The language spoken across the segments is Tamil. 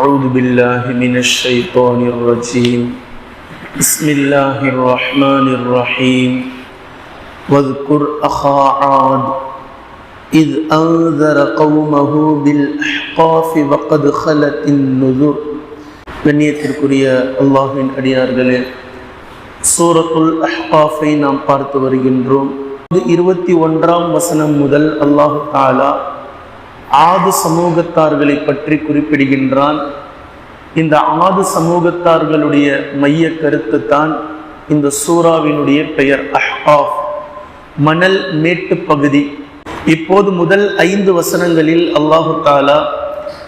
أعوذ بالله من الشيطان الرجيم بسم الله الرحمن الرحيم واذكر أخا عاد إذ أنذر قومه بالأحقاف وقد خلت النذر கண்ணியத்திற்குரிய அல்லாஹின் அடியார்களே சூரத்துல் அஹ்காஃபை நாம் பார்த்து வருகின்றோம் இருபத்தி ஒன்றாம் வசனம் முதல் அல்லாஹு தாலா ஆது சமூகத்தார்களை பற்றி குறிப்பிடுகின்றான். இந்த ஆது சமூகத்தார்களுடைய மைய கருத்து தான் இந்த சூறாவினுடைய பெயர் அஹ்காஃப். மணல் மேட்டு பகுதி. இப்போது முதல் ஐந்து வசனங்களில் அல்லாஹு தாலா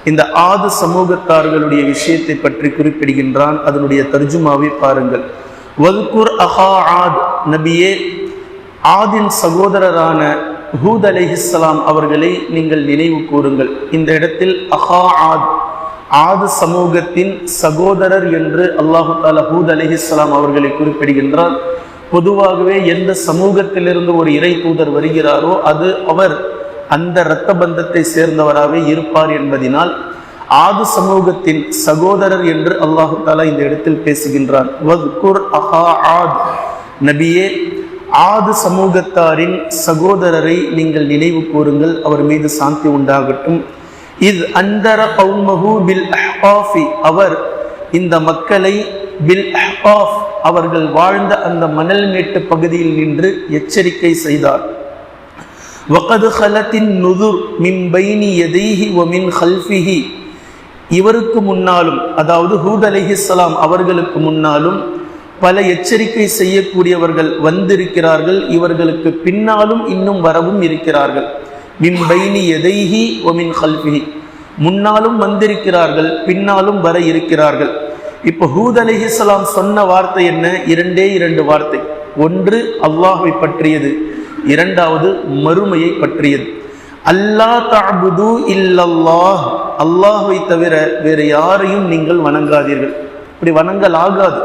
இந்த ஆது சமூகத்தார்களுடைய விஷயத்தை பற்றி குறிப்பிடுகின்றான். அதனுடைய தர்ஜுமாவை பாருங்கள். வல்குர் அஹா ஆத். நபியே ஆதின் சகோதரரான ஹூத் அலிஹிஸ்லாம் அவர்களை நீங்கள் நினைவு கூறுங்கள். இந்த இடத்தில் அஹா ஆத் ஆது சமூகத்தின் சகோதரர் என்று அல்லாஹு தாலா ஹூத் அலிஹிஸ்லாம் அவர்களை குறிப்பிடுகின்றார். பொதுவாகவே எந்த சமூகத்திலிருந்து ஒரு இறை தூதர் வருகிறாரோ அது அவர் அந்த இரத்த பந்தத்தை சேர்ந்தவராகவே இருப்பார் என்பதினால் ஆது சமூகத்தின் சகோதரர் என்று அல்லாஹு தாலா இந்த இடத்தில் பேசுகின்றார். ஆத் நபியே ஆது சமூகத்தாரின் சகோதரரை நீங்கள் நினைவு கூறுங்கள் அவர் மீது சாந்தி உண்டாகட்டும். இது அந்தர கௌமஹு பில் அஹ்பாஃபி அவர் இந்த மக்களை பில் அஹ்பாஃப் அவர்கள் வாழ்ந்த அந்த மணல் மேட்டு பகுதியில் நின்று எச்சரிக்கை செய்தார். வகது ஹலத்தின் நுதுர் மின் பைனி எதைஹி ஒமின் ஹல்ஃபிஹி இவருக்கு முன்னாலும் அதாவது ஹூத் அலிஹிஸ்லாம் அவர்களுக்கு முன்னாலும் பல எச்சரிக்கை செய்யக்கூடியவர்கள் வந்திருக்கிறார்கள். இவர்களுக்கு பின்னாலும் இன்னும் வரவும் இருக்கிறார்கள். மின் பைனி எதைஹி ஒமின் ஹல்ஃபிஹி முன்னாலும் வந்திருக்கிறார்கள் பின்னாலும் வர இருக்கிறார்கள். இப்போ ஹூத் அலிஹிஸ்லாம் சொன்ன வார்த்தை என்ன? இரண்டே இரண்டு வார்த்தை. ஒன்று அல்லாஹை பற்றியது. இரண்டாவது மறுமையை பற்றியது. அல்லா தாபுது இல்லல்லாஹ். அல்லாஹை தவிர வேறு யாரையும் நீங்கள் வணங்காதீர்கள். இப்படி வணங்கல் ஆகாது.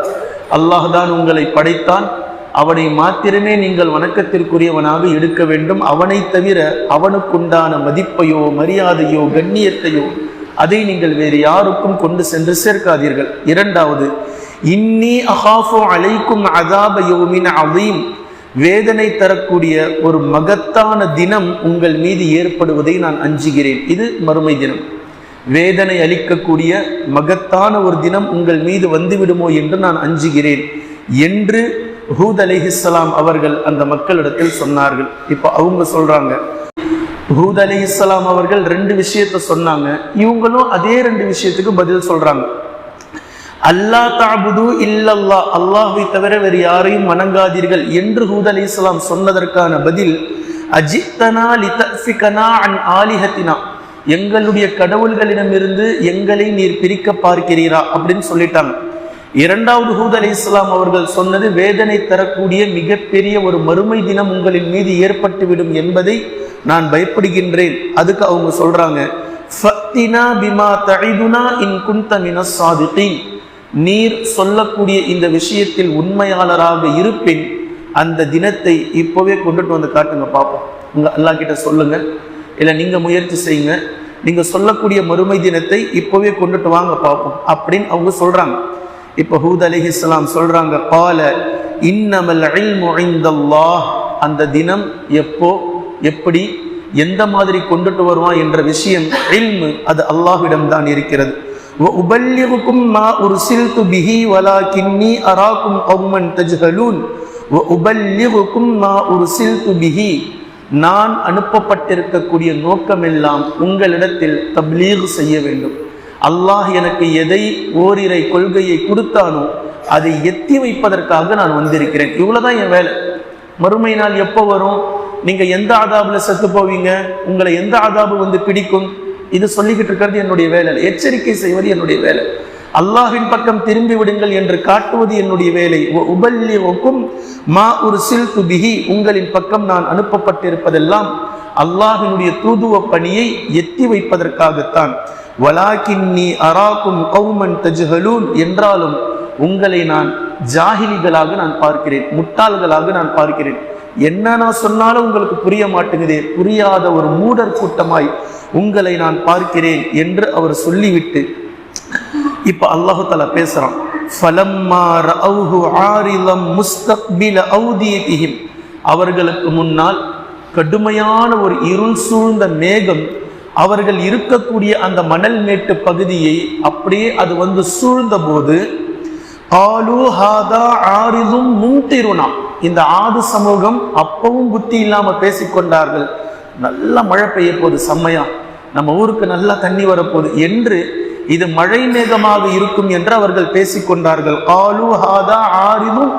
அல்லாஹ் தான் உங்களை படைத்தான். அவனை மாத்திரமே நீங்கள் வணக்கத்திற்குரியவனாக எடுக்க வேண்டும். அவனை தவிர அவனுக்குண்டான மதிப்பையோ மரியாதையோ கண்ணியத்தையோ அதை நீங்கள் வேறு யாருக்கும் கொண்டு சென்று சேர்க்காதீர்கள். இரண்டாவது இன்னி அஹாஃபோ அலைக்கும் அதாபயோமின் அவீம் வேதனை தரக்கூடிய ஒரு மகத்தான தினம் உங்கள் மீது ஏற்படுவதை நான் அஞ்சுகிறேன். இது மறுமை தினம். வேதனை அளிக்கக்கூடிய மகத்தான ஒரு தினம் உங்கள் மீது வந்துவிடுமோ என்று நான் அஞ்சுகிறேன் என்று ஹூத் அலிஹிஸ்லாம் அவர்கள் அந்த மக்களிடத்தில் சொன்னார்கள். இப்போ அவங்க சொல்றாங்க ஹூத் அலி இஸ்லாம் அவர்கள் ரெண்டு விஷயத்த சொன்னாங்க. இவங்களும் அதே ரெண்டு விஷயத்துக்கு பதில் சொல்றாங்க. அல்லா தாபுது இல்லல்லா அல்லாஹை தவிர வேறு யாரையும் வணங்காதீர்கள் என்று ஹூத் அலி இஸ்லாம் சொன்னதற்கான பதில் அஜித்தனா லிதஃபிகனா அன் ஆலிஹத்தினா. எங்களுடைய கடவுள்களிடமிருந்து எங்களை நீர் பிரிக்க பார்க்கிறீரா அப்படின்னு சொல்லிட்டாங்க. இரண்டாவது ஹூத் அலி இஸ்லாம் அவர்கள் சொன்னது வேதனை தரக்கூடிய மிகப்பெரிய ஒரு மறுமை தினம் உங்களின் மீது ஏற்பட்டுவிடும் என்பதை நான் பயப்படுகின்றேன். அதுக்கு அவங்க சொல்றாங்க பிமா நீர் சொல்லக்கூடிய இந்த விஷயத்தில் உண்மையாளராக இருப்பின் அந்த தினத்தை இப்போவே கொண்டுட்டு வந்து காட்டுங்க பார்ப்போம் உங்க அல்லா கிட்ட சொல்லுங்க. இல்லை நீங்க முயற்சி செய்யுங்க. நீங்கள் சொல்லக்கூடிய மறுமை தினத்தை இப்போவே கொண்டுட்டு வாங்க பார்ப்போம். அப்படின்னு அவங்க சொல்கிறாங்க இப்போ ஹூத் அலி இஸ்லாம் சொல்கிறாங்க பால இன்னமல் அழிந்தல்லா அந்த தினம் எப்போ எப்படி எந்த மாதிரி கொண்டுட்டு வருவான் என்ற விஷயம் இல்மு அது அல்லாஹ்விடம் தான் இருக்கிறது உபல்லிகுக்கும் மா உர்சில்து பிஹி வலா கின்னி அராக்கும் கௌமன் தஜ்ஹலூன். உபல்லிகுக்கும் மா உர்சில்து பிஹி. நான் அனுப்பப்பட்டிருக்கக்கூடிய நோக்கமெல்லாம் உங்களிடத்தில் தப்லீக் செய்ய வேண்டும். அல்லாஹ் எனக்கு எதை ஓரிரை கொள்கையை கொடுத்தானோ அதை எத்தி வைப்பதற்காக நான் வந்திருக்கிறேன். இவ்வளவுதான் என் வேலை. மறுமை நாள் எப்போ வரும்? நீங்கள் எந்த ஆதாபில் செத்து போவீங்க? உங்களை எந்த ஆதாபு வந்து பிடிக்கும்? இது சொல்லிக்கிட்டு இருக்கிறது என்னுடைய வேலை. எச்சரிக்கை செய்வது என்னுடைய வேலை. அல்லாஹின் பக்கம் திரும்பி விடுங்கள் என்று காட்டுவது என்னுடைய வேலை. உபல்யோக்கும் மா ஒரு சில் துபிகி உங்களின் பக்கம் நான் அனுப்பப்பட்டிருப்பதெல்லாம் அல்லாஹினுடைய தூதுவ பணியை எத்தி வைப்பதற்காகத்தான். வலாக்கின்னி அராக்கும் கௌமன் தஜ்ஹலூன். என்றாலும் உங்களை நான் ஜாகிலிகளாக நான் பார்க்கிறேன் முட்டாள்களாக நான் பார்க்கிறேன். என்ன நான் சொன்னாலும் உங்களுக்கு புரிய மாட்டேங்குதே. புரியாத ஒரு மூடர் கூட்டமாய் உங்களை நான் பார்க்கிறேன் என்று அவர் சொல்லிவிட்டு இப்ப அல்லாஹு தலா பேசுறான். அவர்களுக்கு முன்னால் கடுமையான ஒரு இருள் சூழ்ந்த மேகம் அவர்கள் இருக்கக்கூடிய அந்த மணல் மேட்டு பகுதியை அப்படியே அது வந்து சூழ்ந்த போது ஹாதா ஆரிதும் முன்திருனா இந்த ஆது சமூகம் அப்பவும் புத்தி இல்லாம பேசிக்கொண்டார்கள் நல்ல மழை பெய்ய போகுது செம்மையா. நம்ம ஊருக்கு நல்லா தண்ணி வரப்போகுது என்று இது மழை மேகமாக இருக்கும் என்று அவர்கள் பேசிக்கொண்டார்கள். காலு ஹாதா ஆரிதும்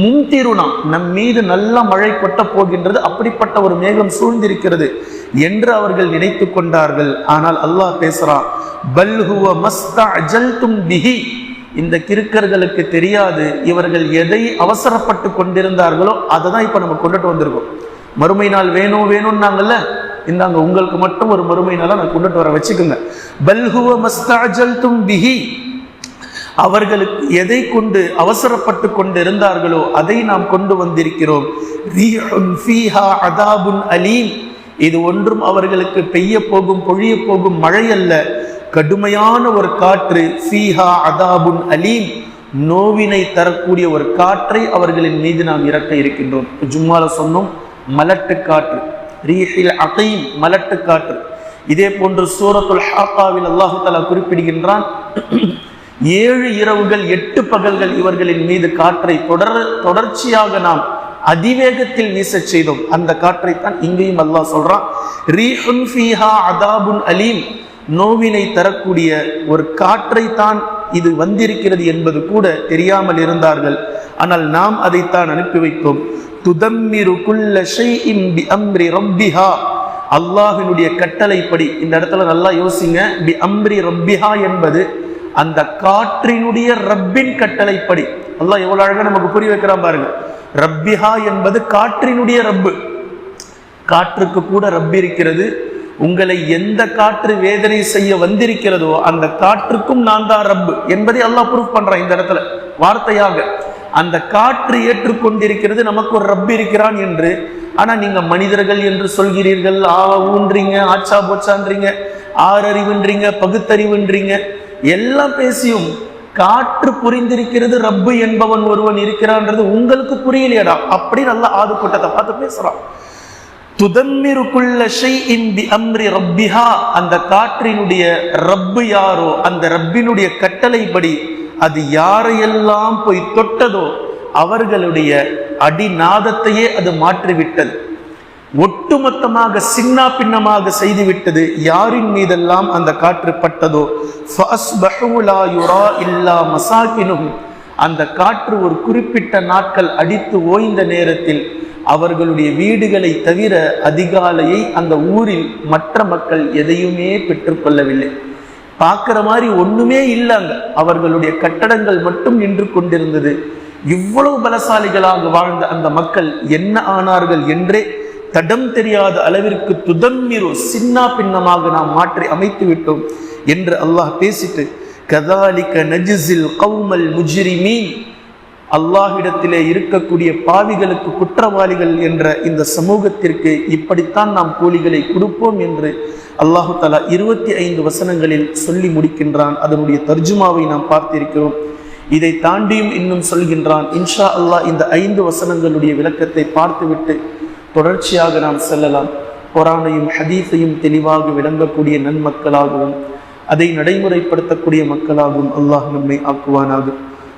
முன்திருனா நம் மீது நல்ல மழை கொட்ட போகின்றது அப்படிப்பட்ட ஒரு மேகம் சூழ்ந்திருக்கிறது என்று அவர்கள் நினைத்து கொண்டார்கள். ஆனால் அல்லாஹ் பேசுறான் பல்ஹுவ மஸ்தா அஜல்தும் பிஹி. இந்த கிறுக்கர்களுக்கு தெரியாது இவர்கள் எதை அவசரப்பட்டு கொண்டிருந்தார்களோ அதை தான் இப்போ நம்ம கொண்டுட்டு வந்திருக்கோம். மறுமை நாள் வேணும் வேணும்னாங்கல்ல இந்தாங்க உங்களுக்கு மட்டும் ஒரு மறுமையினால நான் கொண்டுட்டு வர வச்சுக்கோங்க. பல்ஹுவ மஸ்தாஜல் தும் பிஹி. அவர்களுக்கு எதை கொண்டு அவசரப்பட்டு கொண்டு இருந்தார்களோ அதை நாம் கொண்டு வந்திருக்கிறோம். அலீம். இது ஒன்றும் அவர்களுக்கு பெய்ய போகும் பொழிய போகும் மழை அல்ல கடுமையான ஒரு காற்று ஃபீஹா அதாபுன் அலீம். நோவினை தரக்கூடிய ஒரு காற்றை அவர்களின் மீது நாம் இறக்க இருக்கின்றோம். ஜும்மால சொன்னோம் மலட்டு காற்று. ரீஹில் அகைம் மலட்டு காற்று. இதே போன்று சூரத்துல் ஹாக்காவில் அல்லாஹு தலா குறிப்பிடுகின்றான் ஏழு இரவுகள் எட்டு பகல்கள் இவர்களின் மீது காற்றை தொடர் தொடர்ச்சியாக நாம் அதிவேகத்தில் வீச செய்தோம். அந்த காற்றை தான் இங்கேயும் அல்லாஹ் சொல்றான் ரீஹுன் ஃபீஹா அதாபுன் அலீம். நோவினை தரக்கூடிய ஒரு காற்றை தான் இது வந்திருக்கிறது என்பது கூட தெரியாமல் இருந்தார்கள். ஆனால் நாம் அதைத்தான் அனுப்பி வைத்தோம். துதம்மிரு குல்ல ஷைஇன் பி அம்ரி ரப்பிஹா. அல்லாஹினுடைய கட்டளைப்படி இந்த இடத்துல நல்லா யோசிங்க. பி அம்ரி ரப்பிஹா என்பது அந்த காற்றினுடைய ரப்பின் கட்டளைப்படி. அல்லாஹ் எவ்வளவு அழகா நமக்கு புரிய வைக்கிறான் பாருங்க. ரப்பிஹா என்பது காற்றினுடைய ரப்பு. காற்றுக்கு கூட ரப்பி இருக்கிறது. உங்களை எந்த காற்று வேதனை செய்ய வந்திருக்கிறதோ அந்த காற்றுக்கும் நான் தான் ரப்பு என்பதை அல்லாஹ் ப்ரூஃப் பண்றான் இந்த இடத்துல. வார்த்தையாக. அந்த காற்று ஏற்றுக்கொண்டிருக்கிறது நமக்கு ஒரு ரப் இருக்கிறான் என்று. ஆனா நீங்க மனிதர்கள் என்று சொல்கிறீர்கள் ஆ ஊன்றீங்க ஆச்சா போச்சான்றீங்க ஆறறிவுன்றீங்க பகுத்தறிவுன்றீங்க எல்லாம் பேசியும் காற்று புரிந்திருக்கிறது ரப்பு என்பவன் ஒருவன் இருக்கிறான்றது உங்களுக்கு புரியலையடா? அப்படி நல்லா ஆது கூட்டத்தை பார்த்து பேசுறான். துதம்மிருக்குள்ள ஷைஇன் பி அம்ரி ரப்பிஹா அந்த காற்றினுடைய ரப்பு யாரோ அந்த ரப்பினுடைய கட்டளைப்படி அது யாரையெல்லாம் போய் தொட்டதோ அவர்களுடைய அடிநாதத்தையே அது மாற்றிவிட்டது. ஒட்டுமொத்தமாக சின்னா பின்னமாக செய்துவிட்டது யாரின் மீதெல்லாம் அந்த காற்று பட்டதோ? இல்லா மசாகினுஹும் அந்த காற்று ஒரு குறிப்பிட்ட நாட்கள் அடித்து ஓய்ந்த நேரத்தில் அவர்களுடைய வீடுகளை தவிர அதிகாலையை அந்த ஊரில் மற்ற மக்கள் எதையுமே பெற்றுக்கொள்ளவில்லை. பார்க்குற மாதிரி ஒண்ணுமே இல்லைங்க. அவர்களுடைய கட்டடங்கள் மட்டும் நின்று கொண்டிருந்தது. இவ்வளவு பலசாலிகளாக வாழ்ந்த அந்த மக்கள் என்ன ஆனார்கள் என்றே தடம் தெரியாத அளவிற்கு துதன்மிரு சின்னா பின்னமாக நாம் மாற்றி அமைத்து விட்டோம் என்று அல்லாஹ் பேசிட்டு கதாலிக்க நஜிசில் கவுமல் முஜிரிமீன். அல்லாஹிடத்திலே இருக்கக்கூடிய பாவிகளுக்கு குற்றவாளிகள் என்ற இந்த சமூகத்திற்கு இப்படித்தான் நாம் கூலிகளை கொடுப்போம் என்று அல்லாஹு தலா இருபத்தி ஐந்து வசனங்களில் சொல்லி முடிக்கின்றான். அதனுடைய தர்ஜுமாவை நாம் பார்த்திருக்கிறோம். இதை தாண்டியும் இன்னும் சொல்கின்றான். இன்ஷா அல்லாஹ் இந்த ஐந்து வசனங்களுடைய விளக்கத்தை பார்த்துவிட்டு தொடர்ச்சியாக நாம் செல்லலாம். குரானையும் ஹதீஸையும் தெளிவாக விளங்கக்கூடிய நன்மக்களாகவும் அதை நடைமுறைப்படுத்தக்கூடிய மக்களாகவும் அல்லாஹ் நம்மை